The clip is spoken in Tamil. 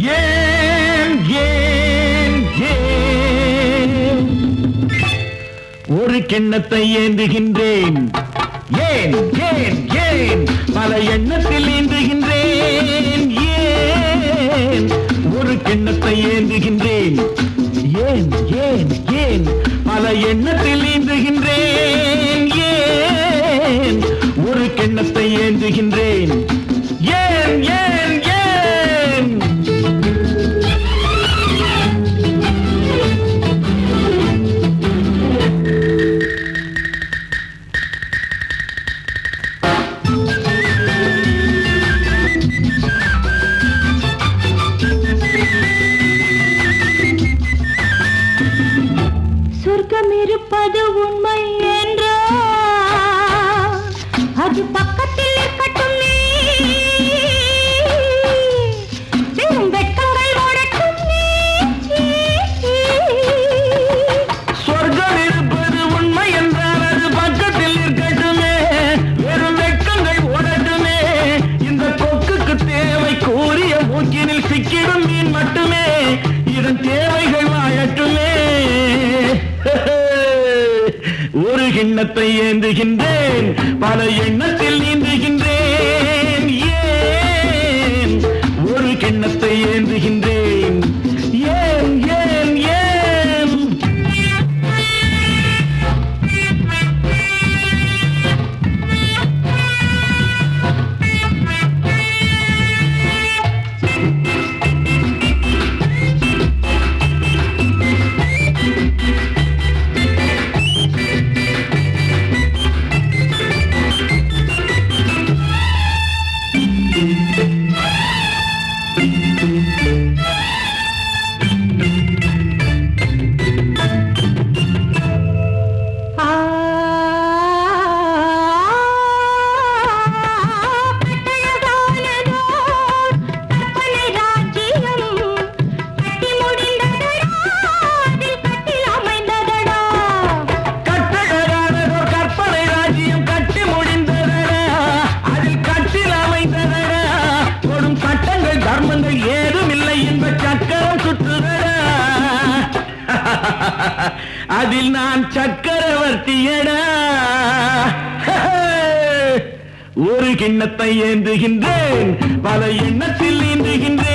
ஏன் ஏன் ஏன்? ஒரு கிண்ணத்தை ஏந்துகின்றேன். ஏன் ஏன் ஏன்? பல எண்ணத்தில் ஏந்துகின்றேன். ஏன்? ஒரு கிண்ணத்தை ஏந்துகின்றேன். ஏன் ஏன் ஏன்? பல எண்ணத்தில் ஏந்துகின்றேன். ஏன்? ஒரு கிண்ணத்தை ஏந்துகின்றேன். சொர்க்கம் உண்மை என்றா? அது பக்கத்தில் இருக்கட்டும் நீ. வெட்கங்கள் ஓடட்டும் சொர்க்கம் இருப்பது உண்மை என்றால் அது பக்கத்தில் இருக்கட்டுமே. வெறும் வெட்கங்கள் ஓடட்டுமே. இந்த கொக்குக்கு தேவை கூறிய மூக்கினில் சிக்கிடும் மீன் மட்டுமே. இதன் தேவை எண்ணத்தை ஏந்துகின்றேன். பல எண்ணத்தில் நீந்துகின்றேன். ஏன்? ஒரு கிண்ணத்தை ஏந்துகின்றேன். அதில் நான் சக்கரவர்த்தியடா ஒரு கிண்ணத்தை ஏந்துகின்றேன் பல எண்ணத்தில் ஏந்துகின்றேன்.